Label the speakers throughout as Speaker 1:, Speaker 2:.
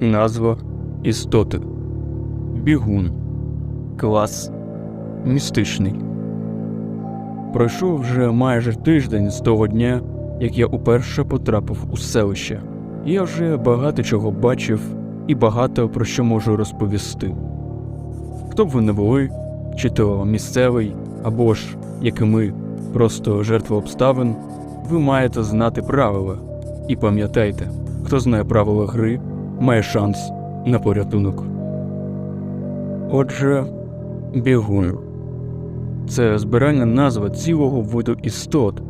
Speaker 1: Назва істоти. Бігун. Клас містичний. Пройшов вже майже тиждень з того дня, як я уперше потрапив у селище. Я вже багато чого бачив і багато про що можу розповісти. Хто б ви не були, чи то місцевий, або ж, як і ми, просто жертва обставин, ви маєте знати правила. І пам'ятайте, хто знає правила гри, має шанс на порятунок. Отже, бігун. Це збиральна назва цілого виду істот,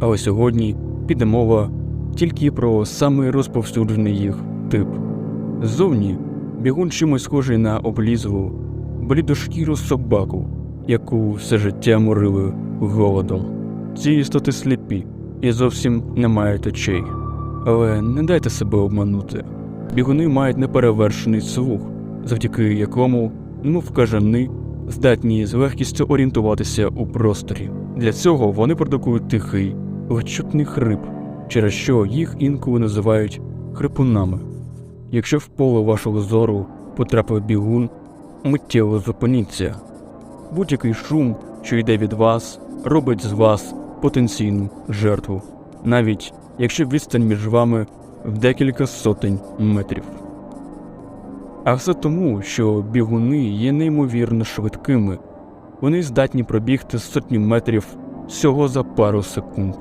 Speaker 1: але сьогодні піде мова тільки про самий розповсюджений їх тип. Ззовні бігун чимось схожий на облізлу, блідошкіру собаку, яку все життя морили голодом. Ці істоти сліпі і зовсім не мають очей. Але не дайте себе обманути. Бігуни мають неперевершений слух, завдяки якому, немов кажани, здатні з легкістю орієнтуватися у просторі. Для цього вони продукують тихий, ледь чутний хрип, через що їх інколи називають хрипунами. Якщо в поле вашого зору потрапив бігун, миттєво зупиніться. Будь-який шум, що йде від вас, робить з вас потенційну жертву, навіть якщо відстань між вами в декілька сотень метрів. А все тому, що бігуни є неймовірно швидкими, вони здатні пробігти сотню метрів всього за пару секунд.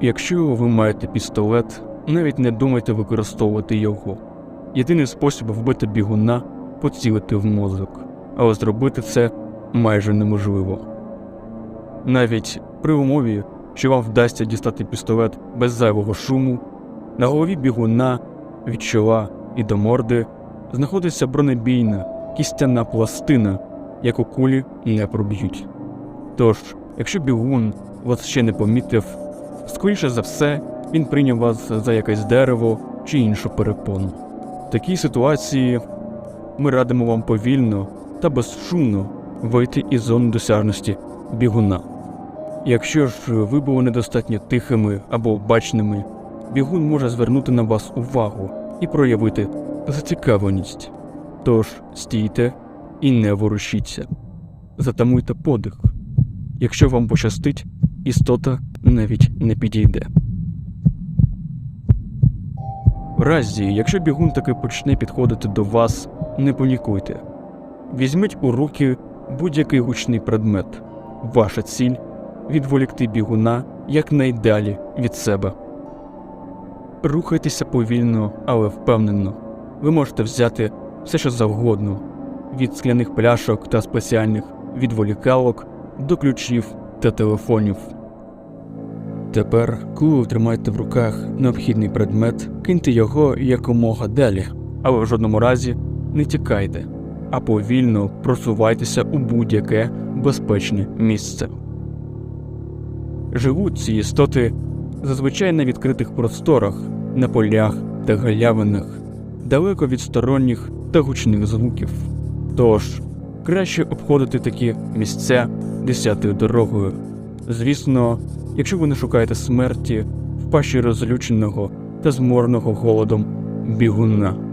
Speaker 1: Якщо ви маєте пістолет, навіть не думайте використовувати його. Єдиний спосіб вбити бігуна поцілити в мозок, але зробити це майже неможливо. Навіть при умові, що вам вдасться дістати пістолет без зайвого шуму, на голові бігуна від чола і до морди знаходиться бронебійна кістяна пластина, яку кулі не проб'ють. Тож, якщо бігун вас ще не помітив, скоріше за все він прийняв вас за якесь дерево чи іншу перепону. В такій ситуації ми радимо вам повільно та безшумно вийти із зони досяжності бігуна. Якщо ж ви були недостатньо тихими або бачними, бігун може звернути на вас увагу і проявити зацікавленість. Тож стійте і не ворушіться. Затамуйте подих. Якщо вам пощастить, істота навіть не підійде. В разі, якщо бігун таки почне підходити до вас, не панікуйте. Візьміть у руки будь-який гучний предмет. Ваша ціль відволікти бігуна якнайдалі від себе. Рухайтеся повільно, але впевнено. Ви можете взяти все, що завгодно: від скляних пляшок та спеціальних відволікалок до ключів та телефонів. Тепер, коли ви тримаєте в руках необхідний предмет, киньте його якомога далі, але в жодному разі не тікайте, а повільно просувайтеся у будь-яке безпечне місце. Живуть ці істоти зазвичай на відкритих просторах, на полях та галявинах, далеко від сторонніх та гучних звуків. Тож краще обходити такі місця десятою дорогою. Звісно, якщо ви не шукаєте смерті в пащі розлюченого та зморного голодом бігуна.